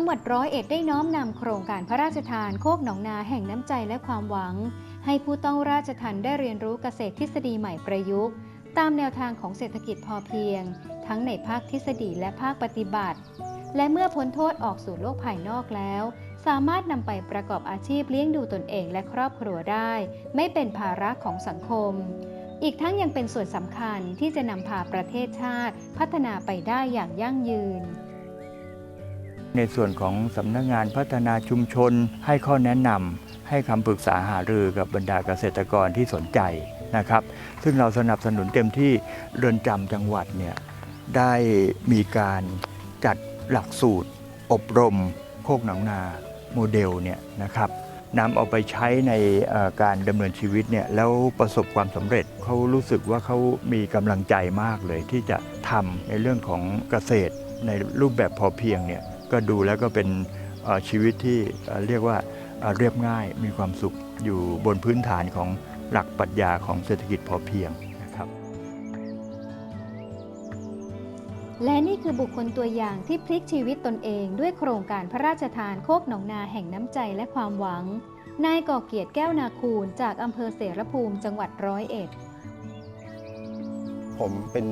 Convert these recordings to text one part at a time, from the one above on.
จังหวัดร้อยเอ็ดได้น้อมนำโครงการพระราชทานโคกหนองนาแห่งน้ำใจและความหวัง ให้ผู้ต้องราชทันได้เรียนรู้เกษตรทฤษฎีใหม่ประยุกต์ ตามแนวทางของเศรษฐกิจพอเพียง ทั้งในภาคทฤษฎีและภาคปฏิบัติ และเมื่อพ้นโทษออกสู่โลกภายนอกแล้ว สามารถนำไปประกอบอาชีพเลี้ยงดูตนเองและครอบครัวได้ ไม่เป็นภาระของสังคม อีกทั้งยังเป็นส่วนสำคัญที่จะนำพาประเทศชาติ พัฒนาไปได้อย่างยั่งยืน ในส่วนของสำนักงานพัฒนาชุมชนให้ข้อแนะนำให้คำปรึกษาหารือกับบรรดาเกษตรกรที่สนใจนะครับ ซึ่งเราสนับสนุนเต็มที่เรือนจำจังหวัดเนี่ยได้มีการจัดหลักสูตร อบรม โคกหนองนาโมเดลเนี่ยนะครับนำเอาไปใช้ในการดำเนินชีวิตเนี่ยแล้วประสบความสำเร็จเขารู้สึกว่าเขามีกำลังใจมากเลยที่จะทำในเรื่องของเกษตรในรูปแบบพอเพียงเนี่ย ก็ดูแล้วก็เป็นเอ่อชีวิตที่เอ่อเรียกว่าเอ่อเรียบง่ายมีความสุขอยู่บนพื้นฐานของหลักปรัชญาของเศรษฐกิจพอเพียงนะครับ และนี่คือบุคคลตัวอย่างที่พลิกชีวิตตนเองด้วยโครงการพระราชทานโคกหนองนาแห่งน้ำใจและความหวัง นายก่อเกียรติแก้วนาคูลจากอำเภอเสรภูมิจังหวัดร้อยเอ็ด ผมเป็น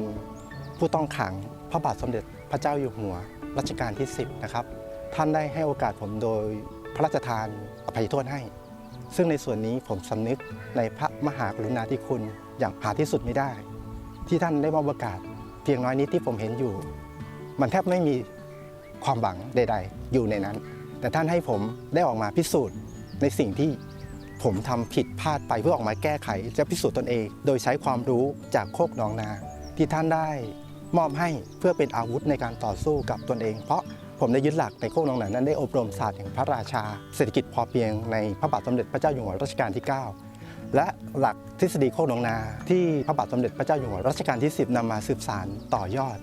ผู้ต้องขังพระบาทสมเด็จ พระเจ้าอยู่หัวรัชกาลที่ 10 นะครับ ท่านได้ให้โอกาสผมโดยพระราชทานอภัยโทษให้ ซึ่งในส่วนนี้ผมสำนึกในพระมหากรุณาธิคุณอย่างหาที่สุดไม่ได้ ที่ท่านได้มอบโอกาสเพียงน้อยนิดที่ผมเห็นอยู่ มันแทบไม่มีความหวังใด ๆ อยู่ในนั้น แต่ท่านให้ผมได้ออกมาพิสูจน์ในสิ่งที่ผมทำผิดพลาดไปเพื่อออกมาแก้ไข จะพิสูจน์ตนเอง โดยใช้ความรู้จากโคกหนองนา ที่ท่านได้ มอบให้เพื่อเป็นอาวุธในการต่อสู้กับตนเอง เพราะผมได้ยึดหลักในโคกหนองนานั้นได้อบรมศาสตร์แห่งพระราชา เศรษฐกิจพอเพียงในพระบาทสมเด็จพระเจ้าอยู่หัวรัชกาลที่ 9 และหลักทฤษฎีโคกหนองนา ที่พระบาทสมเด็จพระเจ้าอยู่หัวรัชกาลที่ 10นำมาสืบสานต่อยอด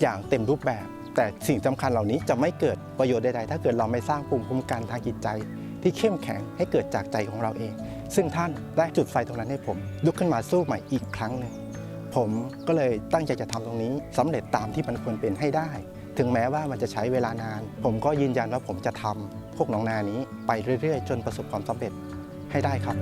อย่างเต็มรูปแบบ แต่สิ่งสำคัญเหล่านี้จะไม่เกิดประโยชน์ใดๆถ้าเกิดเราไม่สร้างภูมิคุ้มกันทางจิตใจ ที่เข้มแข็งให้เกิดจากใจของเราเอง ซึ่งท่านได้จุดไฟตรงนั้นให้ผมลุกขึ้นมาสู้ใหม่อีกครั้งหนึ่ง ผมก็เลยตั้งใจจะทำตรงนี้สำเร็จตามที่มันควรเป็นให้ได้ ถึงแม้ว่ามันจะใช้เวลานาน ผมก็ยืนยันว่าผมจะทำพวกหน้องนานี้ไปเรื่อยๆ จนประสบความสำเร็จให้ได้ครับ